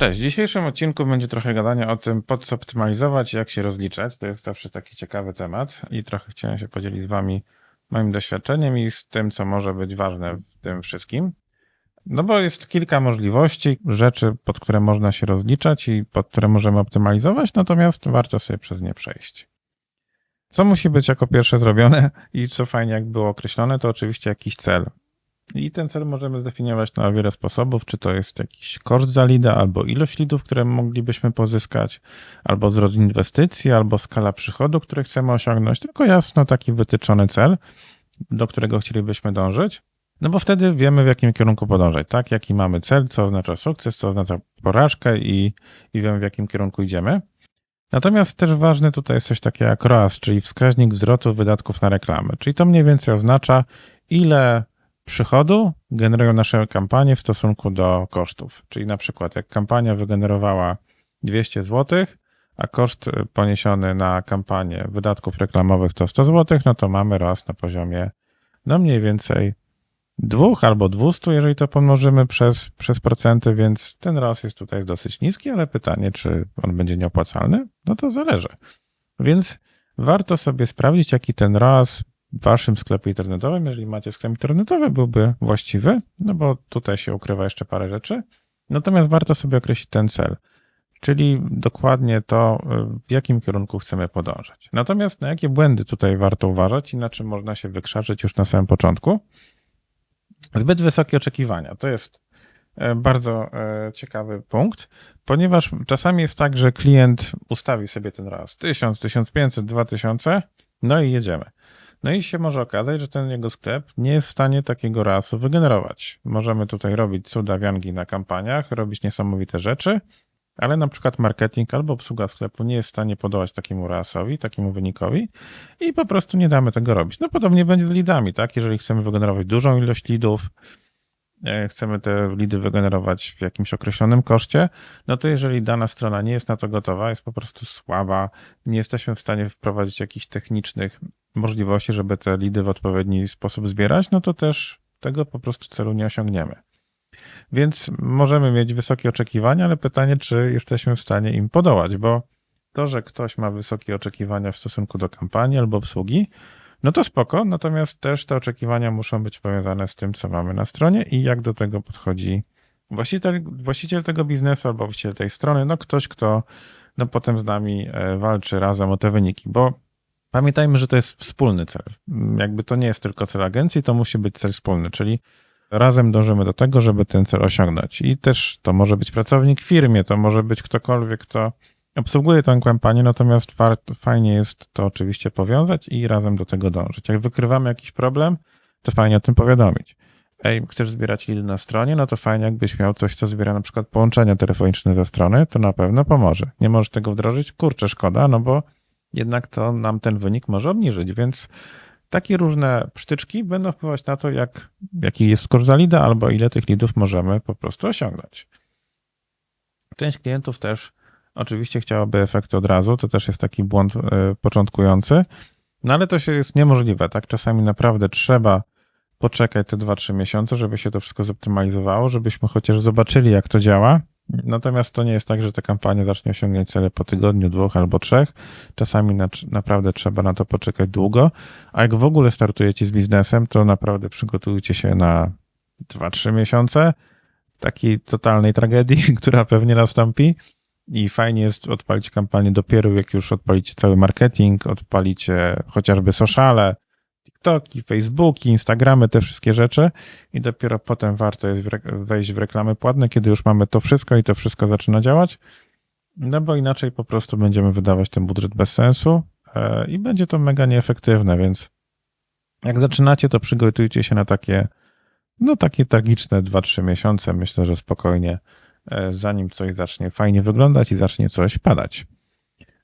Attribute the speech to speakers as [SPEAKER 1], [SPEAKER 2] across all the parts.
[SPEAKER 1] Cześć, w dzisiejszym odcinku będzie trochę gadania o tym, po co optymalizować jak się rozliczać. To jest zawsze taki ciekawy temat i trochę chciałem się podzielić z Wami moim doświadczeniem i z tym, co może być ważne w tym wszystkim. No bo jest kilka możliwości, rzeczy, pod które można się rozliczać i pod które możemy optymalizować, natomiast warto sobie przez nie przejść. Co musi być jako pierwsze zrobione i co fajnie jak było określone, to oczywiście jakiś cel. I ten cel możemy zdefiniować na wiele sposobów, czy to jest jakiś koszt za lida, albo ilość lidów, które moglibyśmy pozyskać, albo wzrost inwestycji, albo skala przychodu, który chcemy osiągnąć, tylko jasno taki wytyczony cel, do którego chcielibyśmy dążyć. No bo wtedy wiemy, w jakim kierunku podążać, tak? Jaki mamy cel, co oznacza sukces, co oznacza porażkę i, i wiemy, w jakim kierunku idziemy. Natomiast też ważne tutaj jest coś takiego jak ROAS, czyli wskaźnik wzrostu wydatków na reklamę. Czyli to mniej więcej oznacza, ile przychodu generują nasze kampanie w stosunku do kosztów. Czyli na przykład jak kampania wygenerowała 200 zł, a koszt poniesiony na kampanię wydatków reklamowych to 100 zł, no to mamy raz na poziomie no mniej więcej dwóch albo 200, jeżeli to pomnożymy przez, przez procenty, więc ten raz jest tutaj dosyć niski, ale pytanie, czy on będzie nieopłacalny, no to zależy. Więc warto sobie sprawdzić, jaki ten raz waszym sklepie internetowym, jeżeli macie sklep internetowy, byłby właściwy, no bo tutaj się ukrywa jeszcze parę rzeczy. Natomiast warto sobie określić ten cel, czyli dokładnie to, w jakim kierunku chcemy podążać. Natomiast na jakie błędy tutaj warto uważać i na czym można się wykrzaczyć już na samym początku? Zbyt wysokie oczekiwania. To jest e, bardzo e, ciekawy punkt, ponieważ czasami jest tak, że klient ustawi sobie ten raz 1000, 1500, 2000, no i jedziemy. No i się może okazać, że ten jego sklep nie jest w stanie takiego rasu wygenerować. Możemy tutaj robić cuda wiangi na kampaniach, robić niesamowite rzeczy, ale na przykład marketing albo obsługa sklepu nie jest w stanie podołać takiemu rasowi, takiemu wynikowi i po prostu nie damy tego robić. No podobnie będzie z lidami, tak? Jeżeli chcemy wygenerować dużą ilość lidów, chcemy te lidy wygenerować w jakimś określonym koszcie, no to jeżeli dana strona nie jest na to gotowa, jest po prostu słaba, nie jesteśmy w stanie wprowadzić jakichś technicznych możliwości, żeby te lidy w odpowiedni sposób zbierać, no to też tego po prostu celu nie osiągniemy. Więc możemy mieć wysokie oczekiwania, ale pytanie, czy jesteśmy w stanie im podołać, bo to, że ktoś ma wysokie oczekiwania w stosunku do kampanii albo obsługi, no to spoko, natomiast też te oczekiwania muszą być powiązane z tym, co mamy na stronie i jak do tego podchodzi właściciel, właściciel tego biznesu albo właściciel tej strony, no ktoś, kto no potem z nami e, walczy razem o te wyniki, bo Pamiętajmy, że to jest wspólny cel. Jakby to nie jest tylko cel agencji, to musi być cel wspólny, czyli razem dążymy do tego, żeby ten cel osiągnąć. I też to może być pracownik w firmie, to może być ktokolwiek, kto obsługuje tę kampanię, natomiast fajnie jest to oczywiście powiązać i razem do tego dążyć. Jak wykrywamy jakiś problem, to fajnie o tym powiadomić. Ej, chcesz zbierać lidy na stronie, no to fajnie jakbyś miał coś, co zbiera na przykład połączenia telefoniczne ze strony, to na pewno pomoże. Nie możesz tego wdrożyć? Kurczę, szkoda, no bo jednak to nam ten wynik może obniżyć, więc takie różne psztyczki będą wpływać na to, jak, jaki jest koszt za lida, albo ile tych lidów możemy po prostu osiągnąć. Część klientów też oczywiście chciałaby efekty od razu, to też jest taki błąd y, początkujący, no ale to się jest niemożliwe, tak? Czasami naprawdę trzeba poczekać te 2-3 miesiące, żeby się to wszystko zoptymalizowało, żebyśmy chociaż zobaczyli, jak to działa, Natomiast to nie jest tak, że ta kampania zacznie osiągać cele po tygodniu, dwóch albo trzech. Czasami na, naprawdę trzeba na to poczekać długo. A jak w ogóle startujecie z biznesem, to naprawdę przygotujcie się na 2-3 miesiące takiej totalnej tragedii, która pewnie nastąpi. I fajnie jest odpalić kampanię dopiero jak już odpalicie cały marketing, odpalicie chociażby sociale, TikToki, Facebooki, Instagramy, te wszystkie rzeczy. I dopiero potem warto jest wejść w reklamy płatne, kiedy już mamy to wszystko i to wszystko zaczyna działać, no bo inaczej po prostu będziemy wydawać ten budżet bez sensu e, i będzie to mega nieefektywne, więc jak zaczynacie, to przygotujcie się na takie, no takie tragiczne 2-3 miesiące, myślę, że spokojnie, zanim coś zacznie fajnie wyglądać i zacznie coś padać.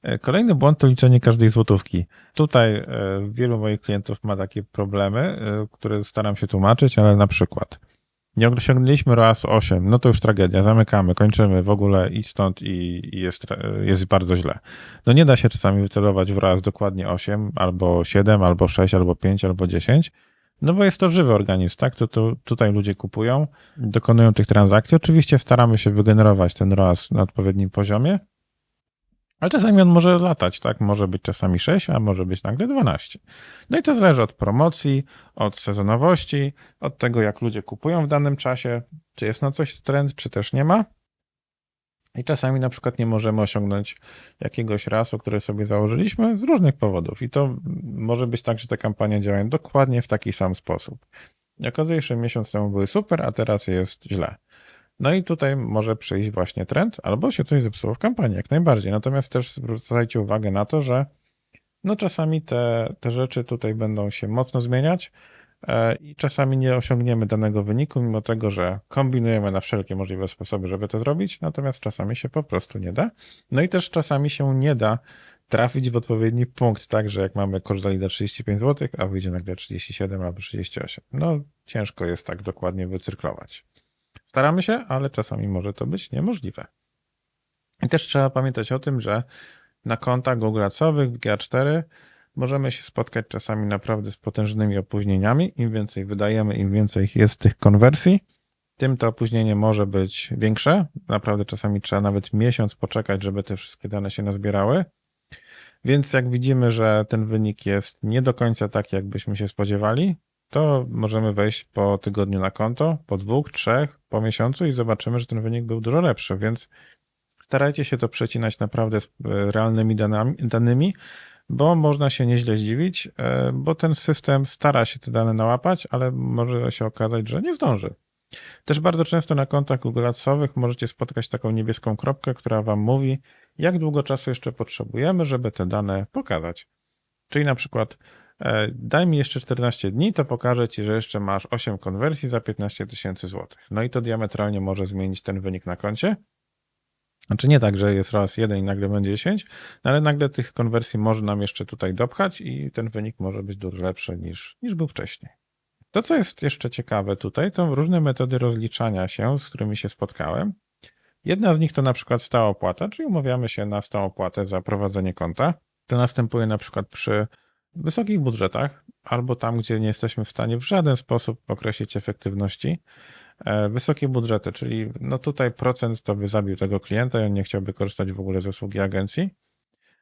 [SPEAKER 1] E, kolejny błąd to liczenie każdej złotówki. Tutaj e, wielu moich klientów ma takie problemy, e, które staram się tłumaczyć, ale na przykład nie osiągnęliśmy raz 8, no to już tragedia, zamykamy, kończymy w ogóle i stąd i, jest, jest bardzo źle. No nie da się czasami wycelować w raz dokładnie 8, albo 7, albo 6, albo 5, albo 10, No bo jest to żywy organizm, tak? To, to tutaj ludzie kupują, dokonują tych transakcji. Oczywiście staramy się wygenerować ten ROAS na odpowiednim poziomie, ale czasami on może latać, tak? Może być czasami 6, a może być nagle 12. No i to zależy od promocji, od sezonowości, od tego, jak ludzie kupują w danym czasie, czy jest na coś trend, czy też nie ma. I czasami na przykład nie możemy osiągnąć jakiegoś rasu, który sobie założyliśmy z różnych powodów. I to może być tak, że te kampanie działają dokładnie w taki sam sposób. I okazuje się, że miesiąc temu były super, a teraz jest źle. No i tutaj może przyjść właśnie trend, albo się coś zepsuło w kampanii, jak najbardziej. Natomiast też zwracajcie uwagę na to, że no czasami te, te rzeczy tutaj będą się mocno zmieniać i czasami nie osiągniemy danego wyniku, mimo tego, że kombinujemy na wszelkie możliwe sposoby, żeby to zrobić, natomiast czasami się po prostu nie da. No i też czasami się nie da trafić w odpowiedni punkt, tak, że jak mamy koszt za lider 35 zł, a wyjdzie nagle 37 albo 38. No ciężko jest tak dokładnie wycyrklować. Staramy się, ale czasami może to być niemożliwe. I też trzeba pamiętać o tym, że na kontach Google Adsowych w GA4 możemy się spotkać czasami naprawdę z potężnymi opóźnieniami. Im więcej wydajemy, im więcej jest tych konwersji, tym to opóźnienie może być większe. Naprawdę czasami trzeba nawet miesiąc poczekać, żeby te wszystkie dane się nazbierały. Więc jak widzimy, że ten wynik jest nie do końca taki, jakbyśmy się spodziewali, to możemy wejść po tygodniu na konto, po dwóch, trzech, po miesiącu i zobaczymy, że ten wynik był dużo lepszy, więc starajcie się to przecinać naprawdę z e, realnymi danymi, danymi bo można się nieźle zdziwić, e, bo ten system stara się te dane nałapać, ale może się okazać, że nie zdąży. Też bardzo często na kontach Google Adsowych możecie spotkać taką niebieską kropkę, która wam mówi, jak długo czasu jeszcze potrzebujemy, żeby te dane pokazać. Czyli na przykład E, daj mi jeszcze 14 dni, to pokażę Ci, że jeszcze masz 8 konwersji za 15 tysięcy złotych. No i to diametralnie może zmienić ten wynik na koncie. Znaczy nie tak, że jest raz jeden i nagle będzie 10, no ale nagle tych konwersji może nam jeszcze tutaj dopchać i ten wynik może być dużo lepszy niż, niż był wcześniej. To, co jest jeszcze ciekawe tutaj, to różne metody rozliczania się, z którymi się spotkałem. Jedna z nich to na przykład stała opłata, czyli umawiamy się na stałą opłatę za prowadzenie konta. To następuje na przykład przy wysokich budżetach, albo tam, gdzie nie jesteśmy w stanie w żaden sposób określić efektywności. E, wysokie budżety, czyli no tutaj procent to by zabił tego klienta i on nie chciałby korzystać w ogóle z usługi agencji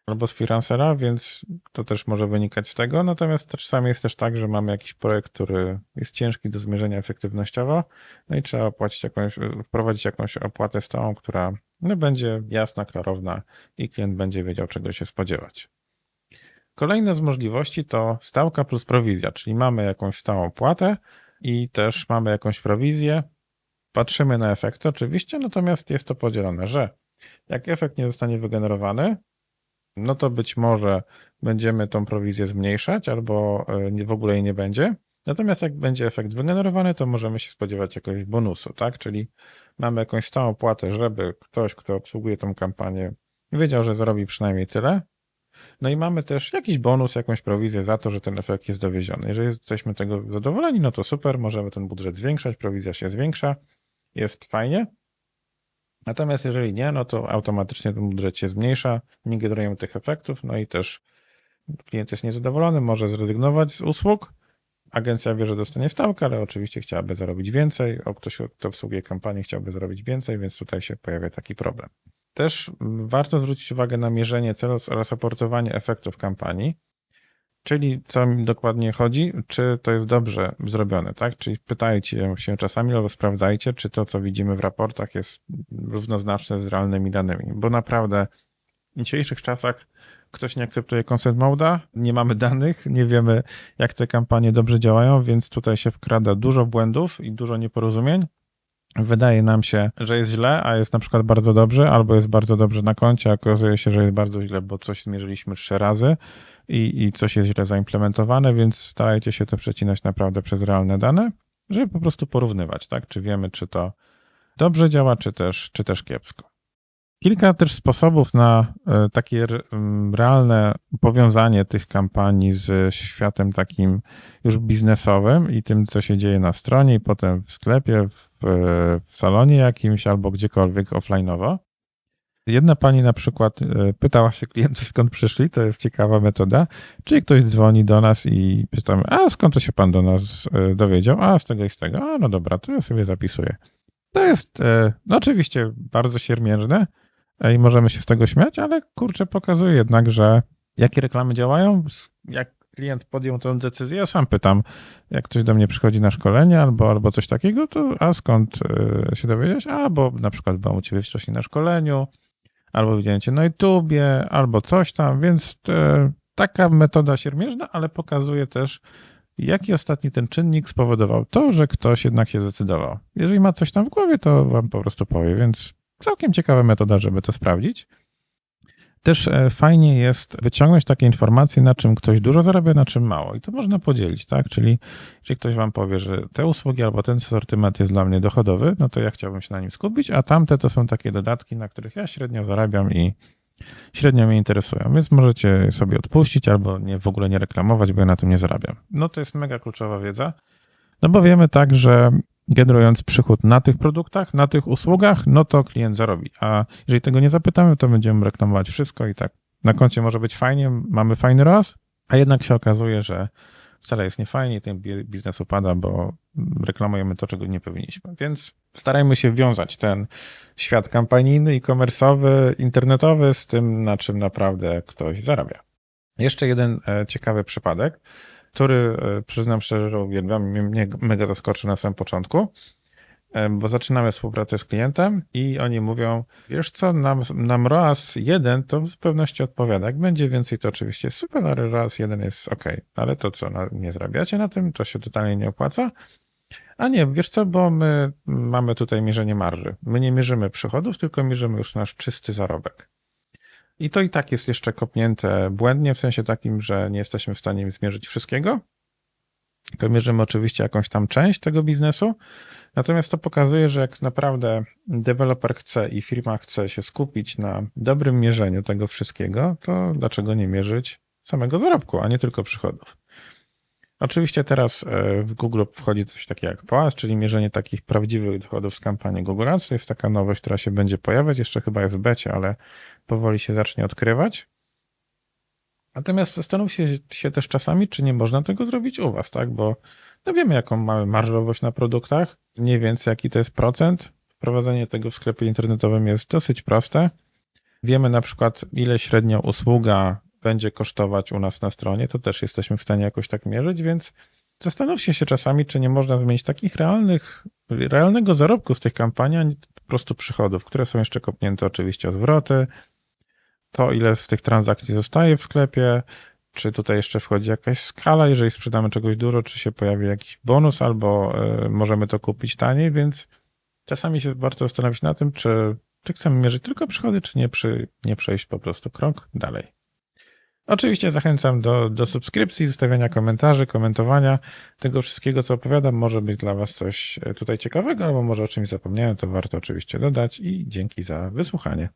[SPEAKER 1] albo z freelancera, więc to też może wynikać z tego. Natomiast czasami jest też tak, że mamy jakiś projekt, który jest ciężki do zmierzenia efektywnościowo, no i trzeba opłacić jakąś, wprowadzić jakąś opłatę stałą, która no, będzie jasna, klarowna i klient będzie wiedział, czego się spodziewać. Kolejna z możliwości to stałka plus prowizja, czyli mamy jakąś stałą płatę i też mamy jakąś prowizję. Patrzymy na efekty oczywiście, natomiast jest to podzielone, że jak efekt nie zostanie wygenerowany, no to być może będziemy tą prowizję zmniejszać albo e, w ogóle jej nie będzie. Natomiast jak będzie efekt wygenerowany, to możemy się spodziewać jakiegoś bonusu, tak? Czyli mamy jakąś stałą płatę, żeby ktoś, kto obsługuje tą kampanię, wiedział, że zarobi przynajmniej tyle, no i mamy też jakiś bonus, jakąś prowizję za to, że ten efekt jest dowieziony. Jeżeli jesteśmy tego zadowoleni, no to super, możemy ten budżet zwiększać, prowizja się zwiększa, jest fajnie. Natomiast jeżeli nie, no to automatycznie ten budżet się zmniejsza, nie generujemy tych efektów, no i też klient jest niezadowolony, może zrezygnować z usług. Agencja wie, że dostanie stałkę, ale oczywiście chciałaby zarobić więcej, o ktoś, kto obsługuje kampanię, chciałby zarobić więcej, więc tutaj się pojawia taki problem. Też warto zwrócić uwagę na mierzenie celu oraz raportowanie efektów kampanii, czyli co mi dokładnie chodzi, czy to jest dobrze zrobione, tak? Czyli pytajcie się czasami albo sprawdzajcie, czy to, co widzimy w raportach jest równoznaczne z realnymi danymi, bo naprawdę w dzisiejszych czasach ktoś nie akceptuje consent mode'a, nie mamy danych, nie wiemy, jak te kampanie dobrze działają, więc tutaj się wkrada dużo błędów i dużo nieporozumień wydaje nam się, że jest źle, a jest na przykład bardzo dobrze, albo jest bardzo dobrze na koncie, a okazuje się, że jest bardzo źle, bo coś zmierzyliśmy trzy razy i, i coś jest źle zaimplementowane, więc starajcie się to przecinać naprawdę przez realne dane, żeby po prostu porównywać, tak? Czy wiemy, czy to dobrze działa, czy też, czy też kiepsko. Kilka też sposobów na e, takie realne powiązanie tych kampanii z światem takim już biznesowym i tym, co się dzieje na stronie, i potem w sklepie, w, w salonie jakimś albo gdziekolwiek offline'owo. Jedna pani na przykład e, pytała się klientów, skąd przyszli, to jest ciekawa metoda. Czyli ktoś dzwoni do nas i pytamy, a skąd to się pan do nas e, dowiedział? A z tego i z tego. A no dobra, to ja sobie zapisuję. To jest e, no oczywiście bardzo siermiężne e, i możemy się z tego śmiać, ale kurczę, pokazuje jednak, że jakie reklamy działają, jak klient podjął tę decyzję. Ja sam pytam, jak ktoś do mnie przychodzi na szkolenie albo, albo coś takiego, to a skąd e, się dowiedziałeś? A, bo na przykład byłem u ciebie wcześniej na szkoleniu, albo widziałem cię na YouTubie, albo coś tam, więc e, taka metoda siermiężna, ale pokazuje też, jaki ostatni ten czynnik spowodował to, że ktoś jednak się zdecydował. Jeżeli ma coś tam w głowie, to wam po prostu powie, więc całkiem ciekawa metoda, żeby to sprawdzić. Też e, fajnie jest wyciągnąć takie informacje, na czym ktoś dużo zarabia, na czym mało. I to można podzielić, tak? Czyli jeżeli ktoś wam powie, że te usługi albo ten sortyment jest dla mnie dochodowy, no to ja chciałbym się na nim skupić, a tamte to są takie dodatki, na których ja średnio zarabiam i średnio mnie interesują. Więc możecie sobie odpuścić albo nie, w ogóle nie reklamować, bo ja na tym nie zarabiam. No to jest mega kluczowa wiedza. No bo wiemy tak, że generując przychód na tych produktach, na tych usługach, no to klient zarobi. A jeżeli tego nie zapytamy, to będziemy reklamować wszystko i tak na koncie może być fajnie, mamy fajny raz, a jednak się okazuje, że wcale jest niefajnie, ten bi- biznes upada, bo reklamujemy to, czego nie powinniśmy. Więc starajmy się wiązać ten świat kampanijny, e-commerce'owy, internetowy z tym, na czym naprawdę ktoś zarabia. Jeszcze jeden e, ciekawy przypadek, który e, przyznam szczerze, że uwielbiam, mnie, mega zaskoczył na samym początku, e, bo zaczynamy współpracę z klientem i oni mówią, wiesz co, nam, nam ROAS 1 to w zupełności odpowiada. Jak będzie więcej, to oczywiście super, ale ROAS 1 jest ok. Ale to co, nie zarabiacie na tym? To się totalnie nie opłaca? A nie, wiesz co, bo my mamy tutaj mierzenie marży. My nie mierzymy przychodów, tylko mierzymy już nasz czysty zarobek. I to i tak jest jeszcze kopnięte błędnie, w sensie takim, że nie jesteśmy w stanie zmierzyć wszystkiego. To mierzymy oczywiście jakąś tam część tego biznesu. Natomiast to pokazuje, że jak naprawdę deweloper chce i firma chce się skupić na dobrym mierzeniu tego wszystkiego, to dlaczego nie mierzyć samego zarobku, a nie tylko przychodów? Oczywiście teraz e, w Google wchodzi coś takiego jak POAS, czyli mierzenie takich prawdziwych dochodów z kampanii Google Ads. To jest taka nowość, która się będzie pojawiać. Jeszcze chyba jest w becie, ale powoli się zacznie odkrywać. Natomiast zastanów się, się też czasami, czy nie można tego zrobić u was, tak? Bo no wiemy, jaką mamy marżowość na produktach, mniej więcej jaki to jest procent. Wprowadzenie tego w sklepie internetowym jest dosyć proste. Wiemy na przykład, ile średnio usługa będzie kosztować u nas na stronie, to też jesteśmy w stanie jakoś tak mierzyć, więc zastanówcie się czasami, czy nie można zmienić takich realnych, realnego zarobku z tych kampanii, a po prostu przychodów, które są jeszcze kopnięte oczywiście o zwroty, to ile z tych transakcji zostaje w sklepie, czy tutaj jeszcze wchodzi jakaś skala, jeżeli sprzedamy czegoś dużo, czy się pojawi jakiś bonus, albo y, możemy to kupić taniej, więc czasami się warto zastanowić na tym, czy, czy chcemy mierzyć tylko przychody, czy nie, przy, nie przejść po prostu krok dalej. Oczywiście zachęcam do, do subskrypcji, zostawiania komentarzy, komentowania tego wszystkiego, co opowiadam. Może być dla Was coś e, tutaj ciekawego, albo może o czymś zapomniałem, to warto oczywiście dodać i dzięki za wysłuchanie.